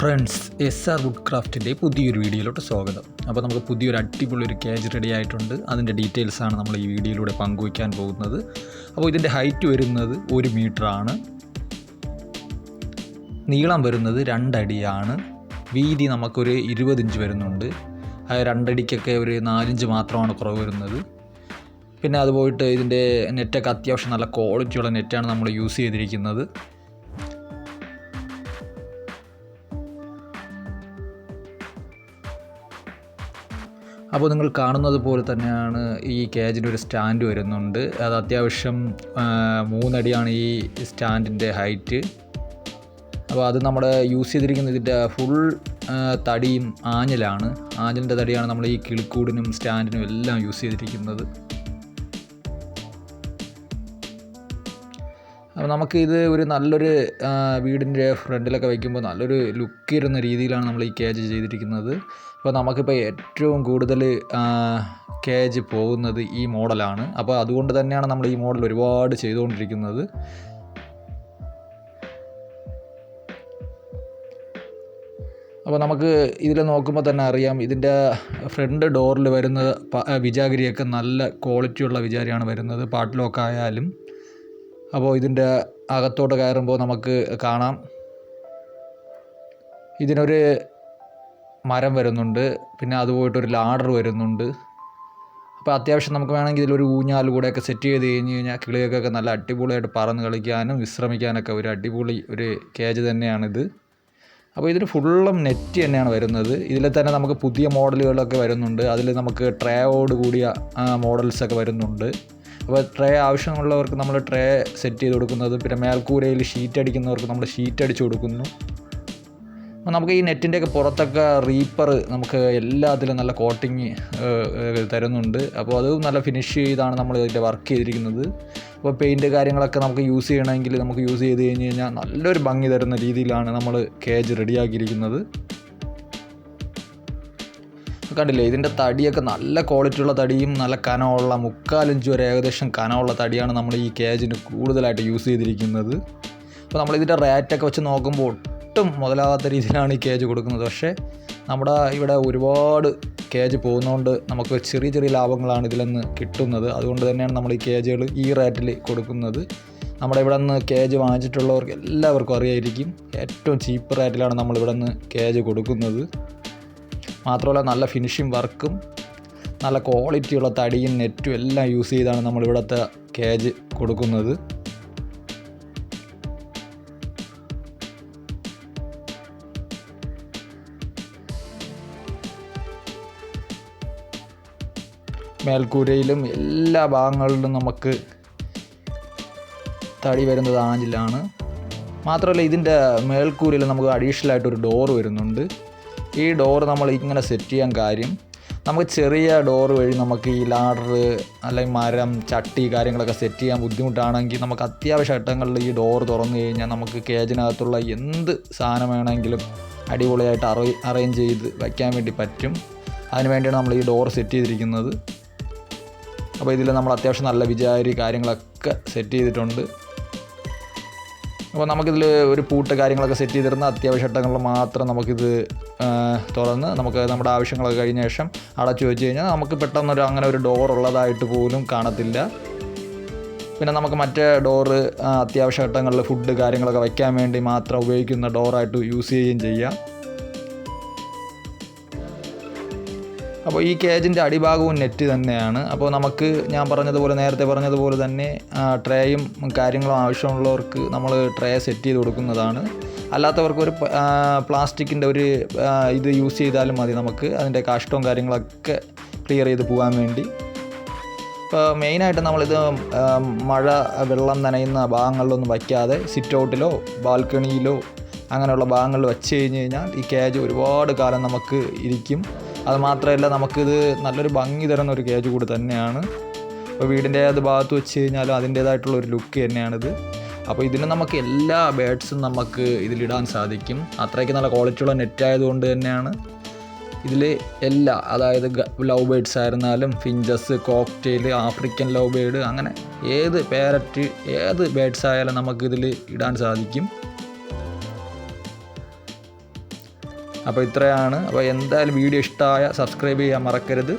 Friends S R wood ക്രാഫ്റ്റിന്റെ പുതിയൊരു വീഡിയോയിലോട്ട് സ്വാഗതം. അപ്പോൾ നമുക്ക് പുതിയൊരു അടിപൊളി ഒരു കേജ് റെഡി ആയിട്ടുണ്ട്. അതിന്റെ ഡീറ്റെയിൽസാണ് നമ്മൾ ഈ വീഡിയോയിലൂടെ പങ്കുവയ്ക്കാൻ പോകുന്നത്. അപ്പോൾ ഇതിന്റെ ഹൈറ്റ് വരുന്നത് ഒരു മീറ്ററാണ് നീളം വരുന്നത് രണ്ടടിയാണ്. വീതി നമുക്കൊരു ഇരുപത് ഇഞ്ച് വരുന്നുണ്ട്. അത് രണ്ടടിക്കൊക്കെ ഒരു നാലിഞ്ച് മാത്രമാണ് കുറവ് വരുന്നത്. പിന്നെ അതുപോയിട്ട് ഇതിന്റെ നെറ്റൊക്കെ അത്യാവശ്യം നല്ല ക്വാളിറ്റിയുള്ള നെറ്റാണ് നമ്മൾ യൂസ് ചെയ്തിരിക്കുന്നത്. അപ്പോൾ നിങ്ങൾ കാണുന്നത് പോലെ തന്നെയാണ് ഈ കേജിന്റെ ഒരു സ്റ്റാൻഡ് വരുന്നുണ്ട്. അത് അത്യാവശ്യം മൂന്നടിയാണ് ഈ സ്റ്റാൻഡിന്റെ ഹൈറ്റ് അപ്പോൾ അത് നമ്മൾ യൂസ് ചെയ്തിരിക്കുന്ന ഇതിന്റെ ഫുൾ തടിയും ആഞ്ഞലാണ്. ആഞ്ഞലിന്റെ തടിയാണ് നമ്മൾ ഈ കിളിക്കൂടിനും സ്റ്റാൻഡിനും എല്ലാം യൂസ് ചെയ്തിരിക്കുന്നത്. അപ്പോൾ നമുക്ക് ഇത് ഒരു നല്ലൊരു വീടിന്റെ ഫ്രണ്ടിലൊക്കെ വയ്ക്കുമ്പോൾ നല്ലൊരു ലുക്ക് ഇരുന്ന രീതിയിലാണ് നമ്മൾ ഈ കേജ് ചെയ്തിരിക്കുന്നത്. അപ്പോൾ നമുക്കിപ്പോൾ ഏറ്റവും കൂടുതൽ കേജ് പോകുന്നത് ഈ മോഡലാണ്. അപ്പോൾ അതുകൊണ്ട് തന്നെയാണ് നമ്മൾ ഈ മോഡൽ ഒരുപാട് ചെയ്തുകൊണ്ടിരിക്കുന്നത്. അപ്പോൾ നമുക്ക് ഇതിൽ നോക്കുമ്പോൾ തന്നെ അറിയാം ഇതിന്റെ ഫ്രണ്ട് ഡോറിൽ വരുന്ന വിജാഗിരിയൊക്കെ നല്ല ക്വാളിറ്റിയുള്ള വിചാരിയാണ് വരുന്നത്. പാട്ട് ലോക്ക് ആയാലും. അപ്പോൾ ഇതിന്റെ അകത്തോട്ട് കയറുമ്പോൾ നമുക്ക് കാണാം. ഇതിനൊരു മരം വരുന്നുണ്ട്. പിന്നെ അത് പോയിട്ട് ഒരു ലാഡർ വരുന്നുണ്ട്. അപ്പോൾ അത്യാവശ്യം നമുക്ക് വേണമെങ്കിൽ ഇതിലൊരു ഊഞ്ഞാൽ കൂടെയൊക്കെ സെറ്റ് ചെയ്ത് കഴിഞ്ഞ് കഴിഞ്ഞാൽ കിളികൾക്കൊക്കെ നല്ല അടിപൊളിയായിട്ട് പറന്ന് കളിക്കാനും വിശ്രമിക്കാനൊക്കെ ഒരു അടിപൊളി ഒരു കേജ് തന്നെയാണിത്. അപ്പോൾ ഇതിന് ഫുള്ളും നെറ്റ് തന്നെയാണ് വരുന്നത്. ഇതിൽ തന്നെ നമുക്ക് പുതിയ മോഡലുകളൊക്കെ വരുന്നുണ്ട്. അതിൽ നമുക്ക് ട്രേയോട് കൂടിയ മോഡൽസൊക്കെ വരുന്നുണ്ട്. അപ്പോൾ ട്രേ ആവശ്യമുള്ളവർക്ക് നമ്മൾ ട്രേ സെറ്റ് ചെയ്ത് കൊടുക്കുന്നത് പിന്നെ മേൽക്കൂരയിൽ ഷീറ്റ് അടിക്കുന്നവർക്ക് നമ്മൾ ഷീറ്റ് അടിച്ച് കൊടുക്കുന്നു. അപ്പോൾ നമുക്ക് ഈ നെറ്റിന്റെയൊക്കെ പുറത്തൊക്കെ റീപ്പർ നമുക്ക് എല്ലാത്തിലും നല്ല കോട്ടിങ് തരുന്നുണ്ട്. അപ്പോൾ അത് നല്ല ഫിനിഷ് ചെയ്താണ് നമ്മൾ ഇതിന്റെ വർക്ക് ചെയ്തിരിക്കുന്നത്. അപ്പോൾ പെയിന്റ് കാര്യങ്ങളൊക്കെ നമുക്ക് യൂസ് ചെയ്യണമെങ്കിൽ നമുക്ക് യൂസ് ചെയ്ത് കഴിഞ്ഞ് കഴിഞ്ഞാൽ നല്ലൊരു ഭംഗി തരുന്ന രീതിയിലാണ് നമ്മൾ കേജ് റെഡിയാക്കിയിരിക്കുന്നത് കണ്ടില്ലേ? ഇതിന്റെ തടിയൊക്കെ നല്ല ക്വാളിറ്റി ഉള്ള തടിയും നല്ല കനമുള്ള മുക്കാലഞ്ച് വരെ ഏകദേശം കനമുള്ള തടിയാണ് നമ്മൾ ഈ കേജിന് കൂടുതലായിട്ട് യൂസ് ചെയ്തിരിക്കുന്നത്. അപ്പോൾ നമ്മളിതിന്റെ റേറ്റൊക്കെ വെച്ച് നോക്കുമ്പോൾ ഒട്ടും മുതലാകാത്ത രീതിയിലാണ് ഈ കേജ് കൊടുക്കുന്നത്. പക്ഷേ നമ്മുടെ ഇവിടെ ഒരുപാട് കേജ് പോകുന്നതുകൊണ്ട് നമുക്ക് ചെറിയ ചെറിയ ലാഭങ്ങളാണ് ഇതിൽ നിന്ന് കിട്ടുന്നത്. അതുകൊണ്ട് തന്നെയാണ് നമ്മൾ ഈ കേജുകൾ ഈ റേറ്റിൽ കൊടുക്കുന്നത്. നമ്മുടെ ഇവിടെ നിന്ന് കേജ് വാങ്ങിച്ചിട്ടുള്ളവർക്ക് എല്ലാവർക്കും അറിയായിരിക്കും ഏറ്റവും ചീപ്പ് റേറ്റിലാണ് നമ്മളിവിടെ നിന്ന് കേജ് കൊടുക്കുന്നത്. മാത്രമല്ല നല്ല ഫിനിഷിങ് വർക്കും നല്ല ക്വാളിറ്റിയുള്ള തടിയും നെറ്റും എല്ലാം യൂസ് ചെയ്താണ് നമ്മളിവിടുത്തെ കേജ് കൊടുക്കുന്നത്. മേൽക്കൂരയിലും എല്ലാ ഭാഗങ്ങളിലും നമുക്ക് തടി വരുന്നത് ആഞ്ചിലാണ്. മാത്രമല്ല ഇതിന്റെ മേൽക്കൂരയിൽ നമുക്ക് അഡീഷണലായിട്ടൊരു ഡോർ വരുന്നുണ്ട്. ഈ ഡോർ നമ്മൾ ഇങ്ങനെ സെറ്റ് ചെയ്യാൻ കാര്യം നമുക്ക് ചെറിയ ഡോർ വഴി നമുക്ക് ഈ ലാഡർ അല്ലെങ്കിൽ മരം ചട്ടി കാര്യങ്ങളൊക്കെ സെറ്റ് ചെയ്യാൻ ബുദ്ധിമുട്ടാണെങ്കിൽ നമുക്ക് അത്യാവശ്യ ഘട്ടങ്ങളിൽ ഈ ഡോർ തുറന്നു കഴിഞ്ഞാൽ നമുക്ക് കേജിനകത്തുള്ള എന്ത് സാധനം വേണമെങ്കിലും അടിപൊളിയായിട്ട് അറേ അറേഞ്ച് ചെയ്ത് വയ്ക്കാൻ വേണ്ടി പറ്റും. അതിന് വേണ്ടിയാണ് നമ്മൾ ഈ ഡോർ സെറ്റ് ചെയ്തിരിക്കുന്നത്. അപ്പോൾ ഇതിൽ നമ്മൾ അത്യാവശ്യം നല്ല വിചാരി കാര്യങ്ങളൊക്കെ സെറ്റ് ചെയ്തിട്ടുണ്ട്. അപ്പോൾ നമുക്കിതിൽ ഒരു പൂട്ട് കാര്യങ്ങളൊക്കെ സെറ്റ് ചെയ്തിരുന്ന അത്യാവശ്യ ഘട്ടങ്ങളിൽ മാത്രം നമുക്കിത് തുറന്ന് നമുക്ക് നമ്മുടെ ആവശ്യങ്ങളൊക്കെ കഴിഞ്ഞ ശേഷം അടച്ചു വെച്ച് കഴിഞ്ഞാൽ നമുക്ക് പെട്ടെന്നൊരു അങ്ങനെ ഒരു ഡോർ ഉള്ളതായിട്ട് പോലും കാണത്തില്ല. പിന്നെ നമുക്ക് മറ്റേ ഡോറ് അത്യാവശ്യ ഘട്ടങ്ങളിൽ ഫുഡ് കാര്യങ്ങളൊക്കെ വയ്ക്കാൻ വേണ്ടി മാത്രം ഉപയോഗിക്കുന്ന ഡോറായിട്ട് യൂസ് ചെയ്യുകയും ചെയ്യാം. അപ്പോൾ ഈ കേജിന്റെ അടിഭാഗവും നെറ്റ് തന്നെയാണ്. അപ്പോൾ നമുക്ക് ഞാൻ പറഞ്ഞതുപോലെ നേരത്തെ പറഞ്ഞതുപോലെ തന്നെ ട്രേയും കാര്യങ്ങളും ആവശ്യമുള്ളവർക്ക് നമ്മൾ ട്രേ സെറ്റ് ചെയ്ത് കൊടുക്കുന്നതാണ്. അല്ലാത്തവർക്ക് ഒരു പ്ലാസ്റ്റിക്കിന്റെ ഒരു ഇത് യൂസ് ചെയ്താലും മതി നമുക്ക്. അതിന്റെ കാഷ്ടവും കാര്യങ്ങളൊക്കെ ക്ലിയർ ചെയ്ത് പോകാൻ വേണ്ടി. ഇപ്പോൾ മെയിനായിട്ട് നമ്മളിത് മഴ വെള്ളം നനയുന്ന ഭാഗങ്ങളിലൊന്നും വയ്ക്കാതെ സിറ്റ് ഔട്ടിലോ ബാൽക്കണിയിലോ അങ്ങനെയുള്ള ഭാഗങ്ങളിൽ വെച്ച് കഴിഞ്ഞ് കഴിഞ്ഞാൽ ഈ കേജ് ഒരുപാട് കാലം നമുക്ക് ഇരിക്കും. അത് മാത്രമല്ല നമുക്കിത് നല്ലൊരു ഭംഗി തരുന്ന ഒരു കേജ് കൂടി തന്നെയാണ്. ഇപ്പോൾ വീടിന്റെ ഏത് ഭാഗത്ത് വെച്ച് കഴിഞ്ഞാലും അതിന്റേതായിട്ടുള്ള ഒരു ലുക്ക് തന്നെയാണിത്. അപ്പോൾ ഇതിന് നമുക്ക് എല്ലാ ബേഡ്സും നമുക്ക് ഇതിലിടാൻ സാധിക്കും. അത്രയ്ക്ക് നല്ല ക്വാളിറ്റിയുള്ള നെറ്റ് ആയതുകൊണ്ട് തന്നെയാണ്. ഇതിൽ എല്ലാ അതായത് ലവ് ബേഡ്സ് ആയിരുന്നാലും finches cockatiel African love bird അങ്ങനെ ഏത് പാരറ്റ് ഏത് ബേഡ്സ് ആയാലും നമുക്കിതിൽ ഇടാൻ സാധിക്കും. അപ്പോൾ ഇത്രയാണ്. അപ്പോൾ എന്തായാലും വീഡിയോ ഇഷ്ടമായ സബ്സ്ക്രൈബ് ചെയ്യാൻ മറക്കരുത്.